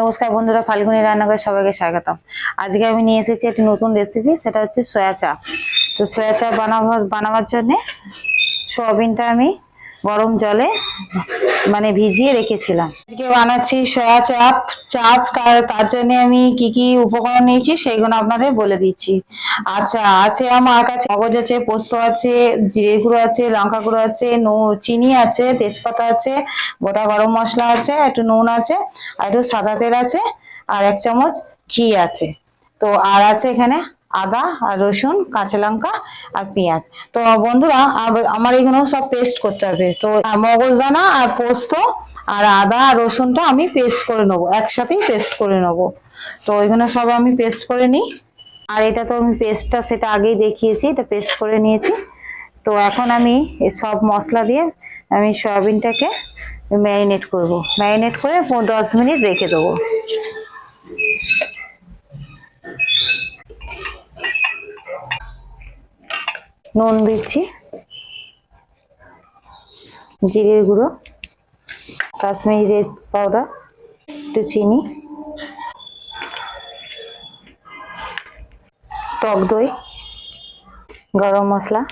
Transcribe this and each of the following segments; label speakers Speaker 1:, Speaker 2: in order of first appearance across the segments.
Speaker 1: নমস্কার বন্ধুরা, ফাল্গুনি রান্নাঘরে সবাইকে স্বাগতম। আজকে আমি নিয়ে এসেছি একটি নতুন রেসিপি সেটা হচ্ছে সয়া চা তো সয়া চা বানাবার বানাবার জন্যে সোয়াবিনটা আমি গরম জলে মানে ভিজিয়ে রেখেছিলাম। আজকে বানাচ্ছি সয়া চাপ চাপ, তার জন্য আমি কি কি উপকরণ নিয়েছি সেইগুলো আপনাদের বলে দিচ্ছি। আচ্ছা আছে আমার কাছে মগজ আছে, পোস্ত আছে, জিরে গুঁড়ো আছে, লঙ্কা গুঁড়ো আছে চিনি আছে, তেজপাতা আছে, গোটা গরম মশলা আছে, একটু নুন আছে, আর একটু সাদা তেল আছে, আর এক চামচ ঘি আছে। তো আর আছে এখানে? আদা আর রসুন, কাঁচা লঙ্কা আর পেঁয়াজ। তো বন্ধুরা আমার এগুলো সব পেস্ট করতে হবে। তো মগজদানা আর পোস্ত আর আদা আর রসুনটা আমি পেস্ট করে নেব, একসাথেই পেস্ট করে নেব। তো এগুলো সব আমি পেস্ট করে নিই। আর এটা তো আমি পেস্টটা সেটা আগেই দেখিয়েছি, এটা পেস্ট করে নিয়েছি। তো এখন আমি সব মশলা দিয়ে আমি সয়াবিনটাকে ম্যারিনেট করব। ম্যারিনেট করে দশ মিনিট রেখে দেবো। নুন দিচ্ছি। জিরের গুঁড়ো, কাশ্মীরি রেড পাউডার, একটু চিনি, টক দই, গরম মশলা।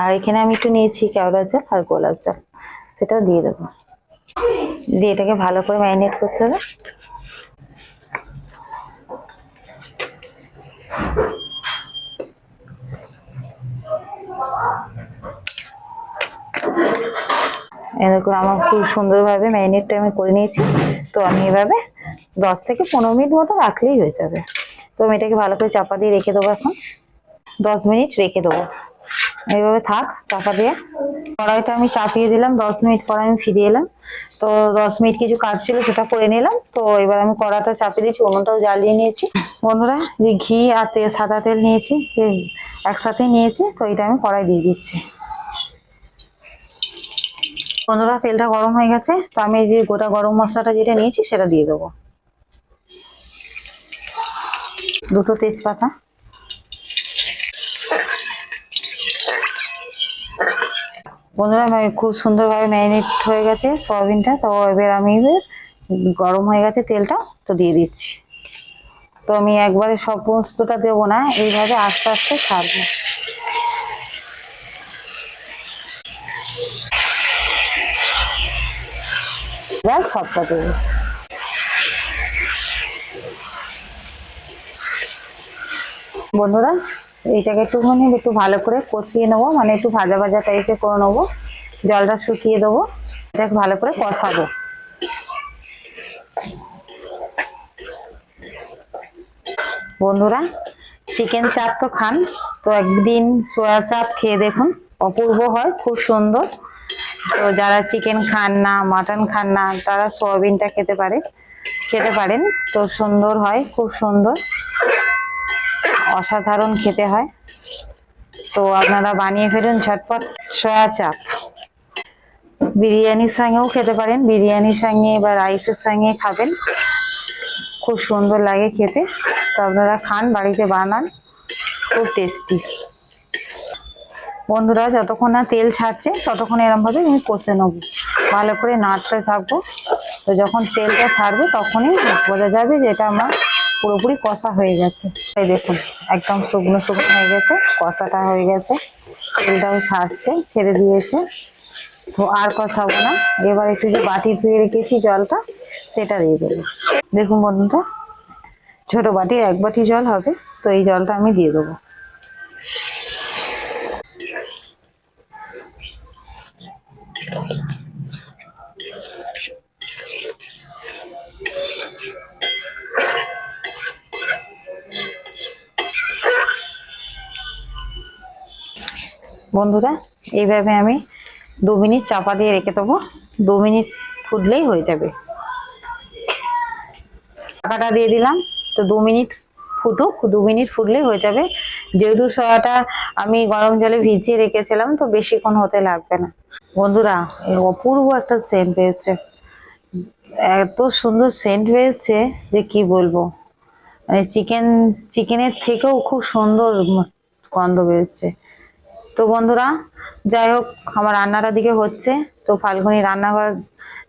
Speaker 1: আর এখানে আমি একটু নিয়েছি কেওড়া জল আর গোলাপ জল সেটাও দিয়ে দেবো। দিয়ে এটাকে ভালো করে ম্যারিনেট করতে হবে। এরকম আমার খুব সুন্দরভাবে ম্যারিনেটটা আমি করে নিয়েছি। তো আমি এভাবে দশ থেকে পনেরো মিনিট মতো রাখলেই হয়ে যাবে। তো আমি এটাকে ভালো করে চাপা দিয়ে রেখে দেবো এখন। দশ মিনিট রেখে দেবো। এইভাবে থাক, চাপা দিয়ে। কড়াইটা আমি চাপিয়ে দিলাম, দশ মিনিট পর আমি ফিরে এলাম। তো দশ মিনিট কিছু কাজ ছিল, সেটা করে নিলাম। তো এবার আমি কড়াটা চাপিয়ে দিয়েছি, উনুনটাও জ্বালিয়ে নিয়েছি। বন্ধুরা, যে ঘি আর তেল, সাদা তেল নিয়েছি, যে একসাথে নিয়েছি, তো এটা আমি কড়াই দিয়ে দিচ্ছি। বন্ধুরা, তেলটা গরম হয়ে গেছে, তো আমি যে গোটা গরম মশলাটা যেটা নিয়েছি, সেটা দিয়ে দেবো। দুটো তেজপাতা। বন্ধুরা খুব সুন্দরভাবে ম্যারিনেট হয়ে গেছে সয়াবিনটা। তো এবার আমি গরম হয়ে গেছে তেলটা, তো দিয়ে দিচ্ছি। তো আমি একবারে সমস্তটা দেবো না, এইভাবে আস্তে আস্তে ছাড়বো। সবটা দেবো। বন্ধুরা এইটাকে একটু মানে একটু ভালো করে কষিয়ে নেব। মানে একটু ভাজা ভাজা টাইপের করে নেব। জলটা শুকিয়ে দেবো। এটাকে ভালো করে কষাবো। বন্ধুরা চিকেন চাপ তো খান। তো একদিন সোয়া চাপ খেয়ে দেখুন। অপূর্ব হয়, খুব সুন্দর। তো যারা চিকেন খান না মাটন খান না, তারা সোয়াবিনটা খেতে পারে খেতে পারেন। তো সুন্দর হয়, খুব সুন্দর। অসাধারণ খেতে হয়। তো আপনারা বানিয়ে ফেলুন ঝটপট সয়া চাপ। বিরিয়ানির সঙ্গেও খেতে পারেন। বিরিয়ানির সঙ্গে বা রাইসের সঙ্গে খাবেন। খুব সুন্দর লাগে খেতে। তো আপনারা খান, বাড়িতে বানান। খুব টেস্টি। বন্ধুরা, যতক্ষণ না তেল ছাড়ছে, ততক্ষণ এরমভাবে আমি কষে নেব। ভালো করে নাড়তে থাকব। তো যখন তেলটা ছাড়বে, তখনই বোঝা যাবে যে এটা আমার পুরোপুরি কষা হয়ে গেছে। এই দেখুন, একদম শুকনো শুকনো হয়ে গেছে, কষাটা হয়ে গেছে। তেলটাও ছাড়ছে, ছেড়ে দিয়েছে। তো আর কষাবো না। এবার একটু যে বাটি ধুয়ে রেখেছি জলটা, সেটা দিয়ে দেবো। দেখুন বন্ধুরা, ছোট বাটির এক বাটি জল হবে, তো এই জলটা আমি দিয়ে দেবো। বন্ধুরা, এইভাবে আমি দু মিনিট চাপা দিয়ে রেখে দেবো। দু মিনিট ফুটলেই হয়ে যাবে। ঢাকাটা দিয়ে দিলাম, তো দু মিনিট ফুটুক, দু মিনিট ফুটলেই হয়ে যাবে। যেহেতু সয়াটা আমি গরম জলে ভিজিয়ে রেখেছিলাম, তো বেশিক্ষণ হতে লাগবে না। বন্ধুরা অপূর্ব একটা সেন্ট পেয়েছে এত সুন্দর সেন্ট হয়েছে যে কি বলব? মানে চিকেন চিকেনের থেকেও খুব সুন্দর গন্ধ বেরোচ্ছে। তো বন্ধুরা, যাই হোক, আমার রান্নাটা দিকে হচ্ছে। তো ফাল্গুনি রান্নাঘর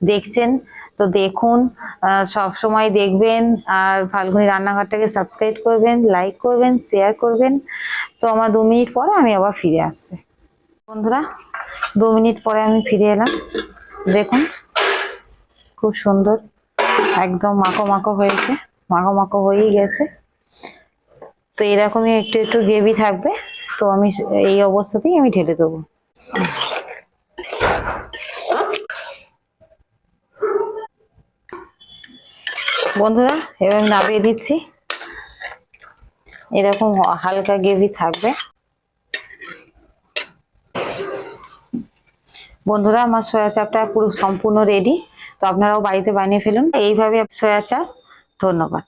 Speaker 1: দেখছেন, তো দেখুন সব সময় দেখবেন আর ফাল্গুনি রান্নাঘরটাকে সাবস্ক্রাইব করবেন লাইক করবেন শেয়ার করবেন। তো আমার দু মিনিট পরে আমি আবার ফিরে আসছি। বন্ধুরা, দু মিনিট পরে আমি ফিরে এলাম। দেখুন, খুব সুন্দর, একদম মাখো মাখো হয়েছে, মাখো মাখো হয়েই গেছে। তো এরকমই একটু একটু গ্রেভি থাকবে। তো আমি এই অবস্থাতেই আমি ঢেলে দেবো। বন্ধুরা, এবার আমি নামিয়ে দিচ্ছি। এরকম হালকা গ্রেভি থাকবে। বন্ধুরা, আমার সয়া চাপটা পুরো সম্পূর্ণ রেডি তো আপনারাও বাড়িতে বানিয়ে ফেলুন। এইভাবে সয়া চাপ। ধন্যবাদ।